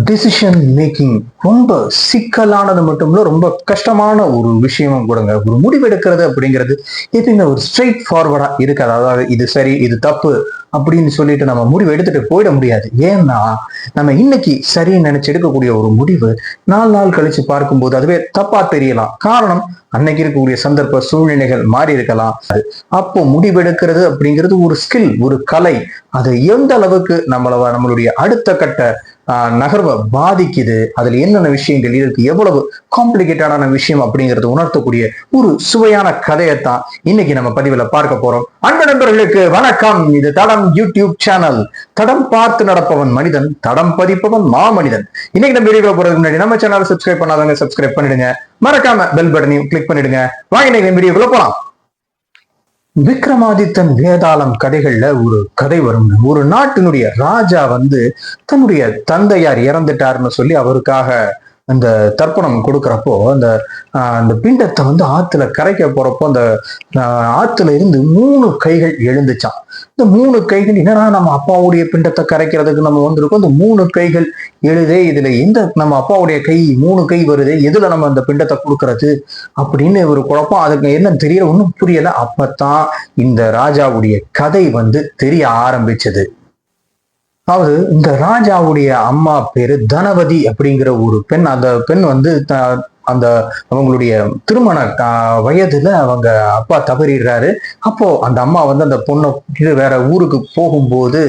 Decision making ரொம்ப சிக்கலானது மட்டும் இல்லை ரொம்ப கஷ்டமான ஒரு விஷயமும் கூடங்க. ஒரு முடிவெடுக்கிறது அப்படிங்கிறது எப்பயுமே ஒரு ஸ்ட்ரெயிட் ஃபார்வர்டாக இருக்காது. அதாவது இது சரி இது தப்பு அப்படின்னு சொல்லிட்டு நம்ம முடிவு எடுத்துட்டு போயிட முடியாது. ஏன்னா நம்ம இன்னைக்கு சரின்னு நினைச்சு எடுக்கக்கூடிய ஒரு முடிவு நாலு நாள் கழிச்சு பார்க்கும்போது அதுவே தப்பா தெரியலாம். காரணம் அன்னைக்கு இருக்கக்கூடிய சந்தர்ப்ப சூழ்நிலைகள் மாறி இருக்கலாம். அப்போ முடிவெடுக்கிறது அப்படிங்கிறது ஒரு ஸ்கில் ஒரு கலை. அது எந்த அளவுக்கு நம்மள நம்மளுடைய அடுத்த கட்ட நகர்வை பாதிக்குது. அதுல என்னென்ன விஷயங்கள் இருக்கு எவ்வளவு காம்ப்ளிகேட்டடான விஷயம் அப்படிங்கறது உணர்த்தக்கூடிய ஒரு சுவையான கதையைத்தான் இன்னைக்கு நம்ம பதிவுல பார்க்க போறோம். அன்பு நண்பர்களுக்கு வணக்கம். இது தடம் யூடியூப் சேனல். தடம் பார்த்து நடப்பவன் மனிதன் தடம் பதிப்பவன் மாமனிதன். இன்னைக்கு நம்ம வீடியோ போறதுக்கு முன்னாடி நம்ம சேனலை சப்ஸ்கிரைப் பண்ணாதவங்க சப்ஸ்கிரைப் பண்ணிடுங்க. மறக்காம பெல் பட்டனையும் கிளிக் பண்ணிடுங்க. வாங்க இன்னைக்கு வீடியோக்குள்ள போலாம். விக்ரமாதித்தன் வேதாளம் கதைகள்ல ஒரு கதை வரும். ஒரு நாட்டினுடைய ராஜா வந்து தன்னுடைய தந்தையார் இறந்துட்டாருன்னு சொல்லி அவருக்காக அந்த தர்ப்பணம் கொடுக்குறப்போ அந்த அந்த பிண்டத்தை வந்து ஆத்துல கரைக்க போறப்போ அந்த ஆற்றுல ஆத்துல இருந்து மூணு கைகள் எழுந்துச்சான் இந்த மூணு கைகள் என்னன்னா நம்ம அப்பாவுடைய பிண்டத்தை கரைக்கிறதுக்கு நம்ம வந்திருக்கோம்? இந்த மூணு கைகள் எழுதே இதுல எந்த நம்ம அப்பாவுடைய கை மூணு கை வருது எதுல நம்ம அந்த பிண்டத்தை கொடுக்கறது? அப்படின்னு ஒரு குழப்பம். அதுக்கு என்ன தெரியல ஒன்றும் புரியல. அப்பதான் இந்த ராஜாவுடைய கதை வந்து தெரிய ஆரம்பிச்சது. அதாவது இந்த ராஜாவுடைய அம்மா பேரு தனவதி அப்படிங்கிற ஒரு பெண். அந்த பெண் வந்து த- அந்த அவங்களுடைய திருமண வயதுல அவங்க அப்பா தவறிடுறாரு. அப்போ அந்த அம்மா வந்து அந்த பொண்ணை கூட்டிட்டு வேற ஊருக்கு போகும்போது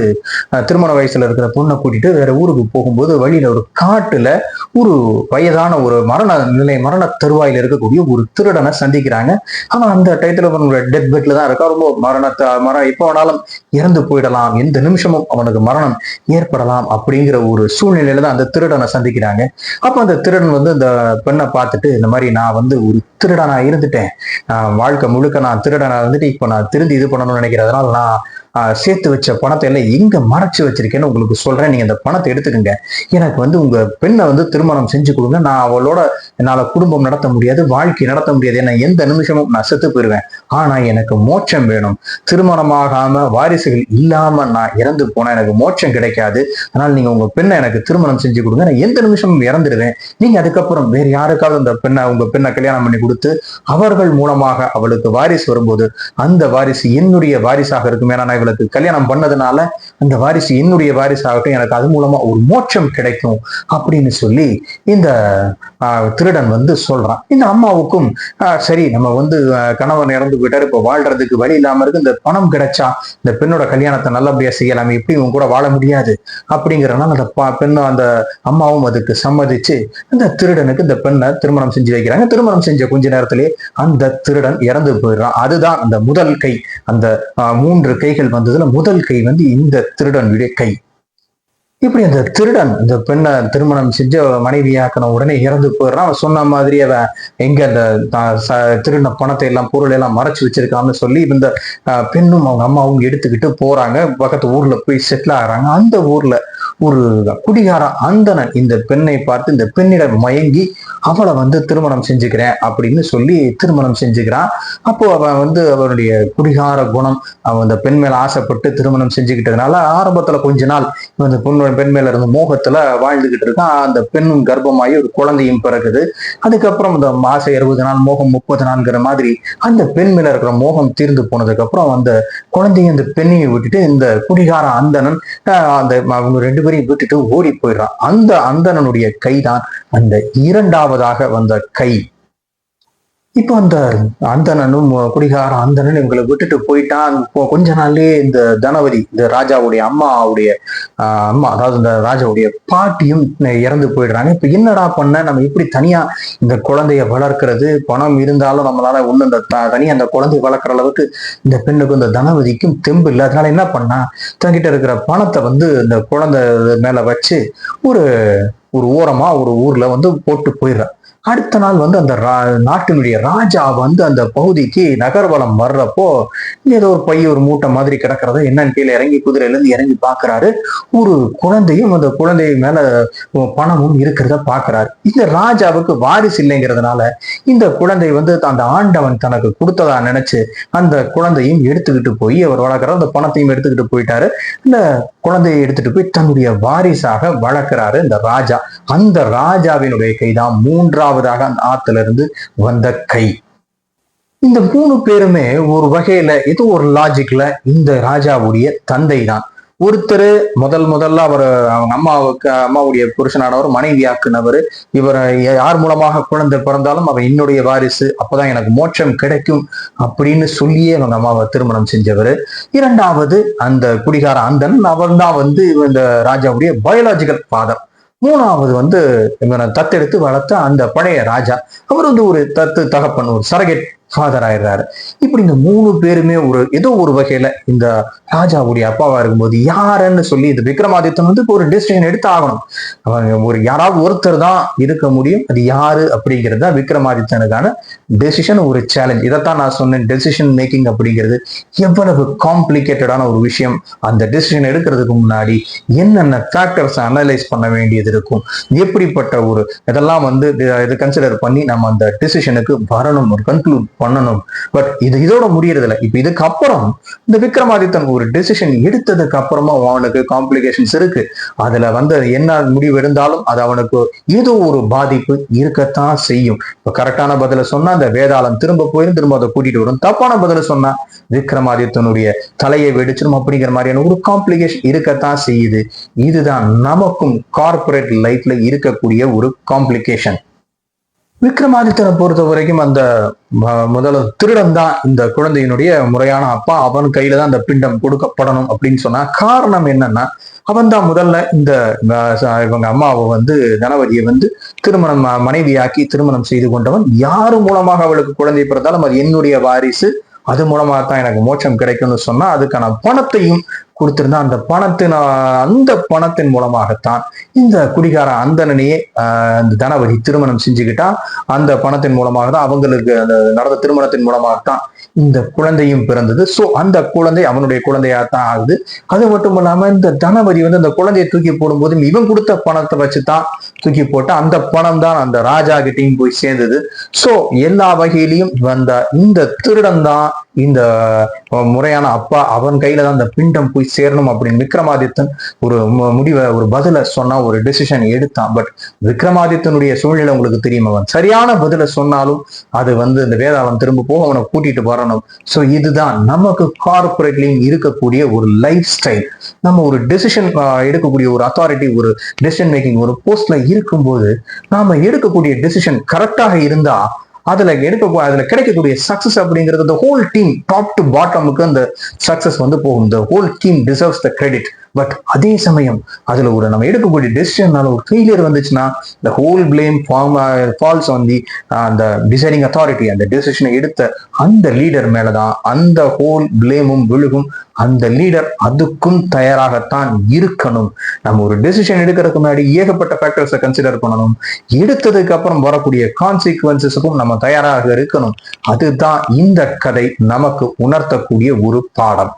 திருமண வயசுல இருக்கிற பொண்ணை கூட்டிட்டு வேற ஊருக்கு போகும்போது வழியில ஒரு காட்டுல ஒரு வயதான ஒரு மரண நிலை மரண தருவாயில இருக்கக்கூடிய ஒரு திருடனை சந்திக்கிறாங்க. அவன் அந்த டயத்துல அவனோட டெத் பெட்ல தான் இருக்கா? ரொம்ப மரணத்தை மரணம் எப்போ வேணாலும் இறந்து போயிடலாம். எந்த நிமிஷமும் அவனுக்கு மரணம் ஏற்படலாம் அப்படிங்கிற ஒரு சூழ்நிலையில தான் அந்த திருடனை சந்திக்கிறாங்க. அப்ப அந்த திருடன் வந்து அந்த பெண்ணை பார்த்துட்டு இந்த மாதிரி நான் வந்து ஒரு திருடனா இருந்துட்டேன். வாழ்க்கை முழுக்க நான் திருடனா இருந்துட்டு இப்போ நான் திருந்தி இது பண்ணணும்னு நினைக்கிறேன் அதனால நான் சேர்த்து வச்ச பணத்தை எல்லாம் எங்க மறைச்சு வச்சிருக்கேன்னு உங்களுக்கு சொல்றேன். நீங்க அந்த பணத்தை எடுத்துக்கங்க. எனக்கு வந்து உங்க பெண்ணை வந்து திருமணம் செஞ்சு கொடுங்க. நான் அவளோட என்னால குடும்பம் நடத்த முடியாது வாழ்க்கை நடத்த முடியாது. ஏன்னா எந்த நிமிஷமும் நான் செத்து போயிருவேன். ஆனா எனக்கு மோட்சம் வேணும். திருமணமாகாம வாரிசுகள் இல்லாம நான் இறந்து போனா எனக்கு மோட்சம் கிடைக்காது. அதனால நீங்க உங்க பெண்ணை எனக்கு திருமணம் செஞ்சு கொடுங்க. நான் எந்த நிமிஷமும் இறந்துடுவேன் நீங்க அதுக்கப்புறம் வேற யாருக்காவது அந்த பெண்ணை உங்க பெண்ணை கல்யாணம் பண்ணி கொடுத்து அவர்கள் மூலமாக அவளுக்கு வாரிசு வரும்போது அந்த வாரிசு என்னுடைய வாரிசாக இருக்கும். ஏன்னா நான் கல்யாணம் பண்ணதுனால அந்த வாரிசு என்னுடைய வாரிசு ஆகட்டும் எனக்கு அது மூலமா ஒரு மோட்சம் கிடைக்கும் அப்படின்னு சொல்லி இந்த திருடன் வந்து சொல்றான். இந்த அம்மாவுக்கும் சரி நம்ம வந்து ஆஹ், கணவன் இறந்து போயிட்டாரு இப்போ வாழ்றதுக்கு வழி இல்லாம இருக்கு இந்த பணம் கிடைச்சா இந்த பெண்ணோட கல்யாணத்தை நல்லபடியா செய்யலாம் எப்படி இவங்க கூட வாழ முடியாது அப்படிங்கிறனால அந்த பெண்ணும் அந்த அம்மாவும் அதுக்கு சம்மதிச்சு அந்த திருடனுக்கு இந்த பெண்ணை திருமணம் செஞ்சு வைக்கிறாங்க. திருமணம் செஞ்ச கொஞ்ச நேரத்திலே அந்த திருடன் இறந்து போயிடுறான். அதுதான் அந்த முதல் கை அந்த மூன்று கைகள் வந்ததுல முதல் கை வந்து இந்த திருடனுடைய கை. இப்படி அந்த திருடன் இந்த பெண்ணை திருமணம் செஞ்சு அவ மனைவியாக்கின உடனே இறந்து போயிடுறான். அவன் சொன்ன மாதிரி அவன் எங்க அந்த திருடன திருடின பணத்தை எல்லாம் பொருள் எல்லாம் மறைச்சு வச்சிருக்கான்னு சொல்லி இந்த பெண்ணும் அவங்க அம்மாவும் எடுத்துக்கிட்டு போறாங்க. பக்கத்து ஊர்ல போய் செட்டில் ஆகுறாங்க. அந்த ஊர்ல ஒரு குடிகார அந்தணன் இந்த பெண்ணை பார்த்து இந்த பெண்ணிடம் மயங்கி அவளை வந்து திருமணம் செஞ்சுக்கிறேன் அப்படின்னு சொல்லி திருமணம் செஞ்சுக்கிறான். அப்போ அவன் வந்து அவனுடைய குடிகார குணம் அவன் அந்த பெண் மேல ஆசைப்பட்டு திருமணம் செஞ்சுக்கிட்டதுனால ஆரம்பத்துல கொஞ்ச நாள் இவன் பொண்ணோட பெண் மேல இருந்த மோகத்துல வாழ்ந்துகிட்டு இருக்கான். அந்த பெண்ணும் கர்ப்பமாகி ஒரு குழந்தையும் பிறகுது அதுக்கப்புறம் இந்த மாசம் இருபது நாள் மோகம் முப்பது நாள்ங்கிற மாதிரி அந்த பெண் மேல இருக்கிற மோகம் தீர்ந்து போனதுக்கு அப்புறம் அந்த குழந்தையும் அந்த பெண்ணையும் விட்டுட்டு இந்த குடிகார அந்தணன் அந்த அவங்க ரெண்டு பேரையும் விட்டுட்டு ஓடி போயிடுறான். அந்த அந்தணனுடைய கைதான் அந்த இரண்டாவது இரண்டாவதாக வந்த கை. இப்போ அந்த அந்தணனும் குடிகார அந்தனன் இவங்களை விட்டுட்டு போயிட்டான். இப்போ கொஞ்ச நாள்லயே இந்த தனவதி இந்த ராஜாவுடைய அம்மாவுடைய அம்மா அதாவது இந்த ராஜாவுடைய பாட்டியும் இறந்து போயிடுறாங்க. இப்போ என்னடா பண்ண? நம்ம இப்படி தனியா இந்த குழந்தைய வளர்க்கறது? பணம் இருந்தாலும் நம்மளால ஒண்ணு இந்த த- தனியா அந்த குழந்தைய வளர்க்குற அளவுக்கு இந்த பெண்ணுக்கும் இந்த தனவதிக்கும் தெம்பு இல்லை. அதனால என்ன பண்ணா? தங்கிட்ட இருக்கிற பணத்தை வந்து இந்த குழந்தை மேல வச்சு ஒரு ஒரு ஓரமா ஒரு ஊரில் வந்து போட்டு போயிடுறேன். அடுத்த நாள் வந்து அந்த ரா- நாட்டினுடைய ராஜா வந்து அந்த பகுதிக்கு நகர்வலம் வர்றப்போ ஏதோ ஒரு பைய ஒரு மூட்டை மாதிரி கிடக்கிறத என்னன்னு கீழே இறங்கி குதிரையில இருந்து இறங்கி பாக்குறாரு ஒரு குழந்தையும் அந்த குழந்தை மேல பணமும் இருக்கிறத பாக்குறாரு இந்த ராஜாவுக்கு வாரிசு இல்லைங்கிறதுனால இந்த குழந்தை வந்து அந்த ஆண்டவன் தனக்கு கொடுத்ததா நினைச்சு அந்த குழந்தையும் எடுத்துக்கிட்டு போய் அவர் வளர்க்குற அந்த பணத்தையும் எடுத்துக்கிட்டு போயிட்டாரு. இந்த குழந்தையை எடுத்துட்டு போய் தன்னுடைய வாரிசாக வளர்க்கிறாரு இந்த ராஜா. அந்த ராஜாவினுடைய கைதான் மூன்றாவது மூன்றாவதாக அந்த ஆத்துல இருந்து வந்த கை. இந்த மூணு பேருமே ஒரு வகையில ஏதோ ஒரு லாஜிக்ல இந்த ராஜாவுடைய தந்தை தான் ஒருத்தர் முதல் முதல்ல அவர் அவங்க அம்மாவுக்கு அம்மாவுடைய புருஷனானவர் மனைவியாக்குனவர் இவர் யார் மூலமாக குழந்தை பிறந்தாலும் அவர் என்னுடைய வாரிசு அப்பதான் எனக்கு மோட்சம் கிடைக்கும் அப்படின்னு சொல்லியே அவங்க அம்மாவை திருமணம் செஞ்சவர். இரண்டாவது அந்த குடிகார அந்தன் அவர் தான் வந்து இந்த ராஜாவுடைய பயாலஜிக்கல் ஃபாதர் மூணாவது வந்து இவனை தத்தெடுத்து வளர்த்த அந்த பழைய ராஜா. அவர் வந்து ஒரு தத்து தகப்பன் ஒரு சரகெட் ஃபாதர் ஆயிடுறாரு இப்படி இந்த மூணு பேருமே ஒரு ஏதோ ஒரு வகையில இந்த ராஜாவுடைய அப்பாவா இருக்கும்போது யாருன்னு சொல்லி இந்த விக்ரமாதித்தன் வந்து ஒரு டெசிஷன் எடுத்து ஆகணும் அவங்க ஒரு யாராவது ஒருத்தர் தான் இருக்க முடியும். அது யாரு அப்படிங்கிறது தான் விக்ரமாதித்தனுக்கான டெசிஷன் ஒரு சேலஞ்ச் இதைத்தான் நான் சொன்னேன் டெசிஷன் மேக்கிங் அப்படிங்கிறது எவ்வளவு காம்ப்ளிகேட்டடான ஒரு விஷயம். அந்த டெசிஷன் எடுக்கிறதுக்கு முன்னாடி என்னென்ன ஃபேக்டர்ஸ் அனலைஸ் பண்ண வேண்டியது இருக்கும்? எப்படிப்பட்ட ஒரு இதெல்லாம் வந்து இது இதை கன்சிடர் பண்ணி நம்ம அந்த டெசிஷனுக்கு வரணும் ஒரு கன்க்ளூட் பண்ணணும். பட் இது இதோட முடியறது இல்லை இப்ப இதுக்கு அப்புறம் இந்த விக்ரமாதித்தன் ஒரு டெசிஷன் எடுத்ததுக்கு அப்புறமா அவனுக்கு காம்ப்ளிகேஷன்ஸ் இருக்கு. அதுல வந்து என்ன முடிவு இருந்தாலும் அது அவனுக்கு ஏதோ ஒரு பாதிப்பு இருக்கத்தான் செய்யும். இப்ப கரெக்டான பதில சொன்னா அந்த வேதாளம் திரும்ப போயிரும் திரும்ப அதை கூட்டிட்டு வரும். தப்பான பதில சொன்னா விக்ரமாதித்தனுடைய தலையை வெடிச்சிடும் அப்படிங்கிற மாதிரியான ஒரு காம்ப்ளிகேஷன் இருக்கத்தான் செய்யுது. இதுதான் நமக்கும் கார்ப்பரேட் லைஃப்ல இருக்கக்கூடிய ஒரு காம்ப்ளிகேஷன் விக்ரமாதித்தனை பொறுத்த வரைக்கும் அந்த முதல்ல திருடன் தான் இந்த குழந்தையினுடைய முறையான அப்பா. அவன் கையில தான் அந்த பிண்டம் கொடுக்கப்படணும் அப்படின்னு சொன்னா காரணம் என்னன்னா அவன் தான் முதல்ல இந்த இவங்க அம்மாவை வந்து தனவதியை வந்து திருமணம் மனைவியாக்கி திருமணம் செய்து கொண்டவன். யாரு மூலமாக அவளுக்கு குழந்தை பிறந்தாலும் அது என்னுடைய வாரிசு. அது மூலமாக தான் எனக்கு மோட்சம் கிடைக்கும்னு சொன்னா அதுக்கான பணத்தையும் கொடுத்திருந்தா அந்த பணத்தின் அந்த பணத்தின் மூலமாகத்தான் இந்த குடிகார அந்தணனையே அந்த தனபதி திருமணம் செஞ்சுக்கிட்டா அந்த பணத்தின் மூலமாக தான் அவங்களுக்கு அந்த நடந்த திருமணத்தின் மூலமாகத்தான் இந்த குழந்தையும் பிறந்தது. சோ அந்த குழந்தை அவனுடைய குழந்தையாக தான் ஆகுது. அது மட்டும் இல்லாம இந்த தனவதி வந்து அந்த குழந்தையை தூக்கி போடும்போது இவன் கொடுத்த பணத்தை வச்சு தான் தூக்கி போட்டு அந்த பணம் தான் அந்த ராஜா கிட்டையும் போய் சேர்ந்தது. சோ எல்லா வகையிலையும் வந்த இந்த திருடன் தான் இந்த முறையான அப்பா அவன் கையில தான் அந்த பிண்டம் போய் சேரணும் அப்படின்னு விக்ரமாதித்தன் ஒரு முடிவை ஒரு பதில சொன்னா ஒரு டெசிஷன் எடுத்தான். பட் விக்ரமாதித்தனுடைய சூழ்நிலை உங்களுக்கு தெரியும்? அவன் சரியான பதில சொன்னாலும் அது வந்து இந்த வேதாளம் திரும்ப போக அவனை கூட்டிட்டு வரணும். ஸோ இதுதான் நமக்கு கார்பரேட்லயும் இருக்கக்கூடிய ஒரு லைஃப் ஸ்டைல் நம்ம ஒரு டெசிஷன் எடுக்கக்கூடிய ஒரு அத்தாரிட்டி ஒரு டெசிஷன் மேக்கிங் ஒரு போஸ்ட்ல இருக்கும்போது நாம எடுக்கக்கூடிய டெசிஷன் கரெக்டாக இருந்தா அதுல எடுக்க அதுல கிடைக்கக்கூடிய சக்சஸ் அப்படிங்கிறது ஹோல் டீம் டாப் டு பாட்டமுக்கு அந்த சக்சஸ் வந்து போகும். The whole team deserves the credit but அதே சமயம் அதுல ஒரு நம்ம எடுக்கக்கூடிய டெசிஷன்னால ஒரு ஃபெயிலியர் வந்துச்சுன்னா இந்த ஹோல் பிளேம் ஃபார்ம் ஃபால்ஸ் வந்து அந்த டிசைனிங் அத்தாரிட்டி அந்த டெசிஷனை எடுத்த அந்த லீடர் மேலதான் அந்த ஹோல் பிளேமும் விழுகும். அந்த லீடர் அதுக்கும் தயாராகத்தான் இருக்கணும். நம்ம ஒரு டெசிஷன் எடுக்கிறதுக்கு முன்னாடி ஏகப்பட்ட ஃபேக்டர்ஸை கன்சிடர் பண்ணணும். எடுத்ததுக்கு அப்புறம் வரக்கூடிய கான்சிக்வன்சஸுக்கும் நம்ம தயாராக இருக்கணும். அதுதான் இந்த கதை நமக்கு உணர்த்தக்கூடிய ஒரு பாடம்.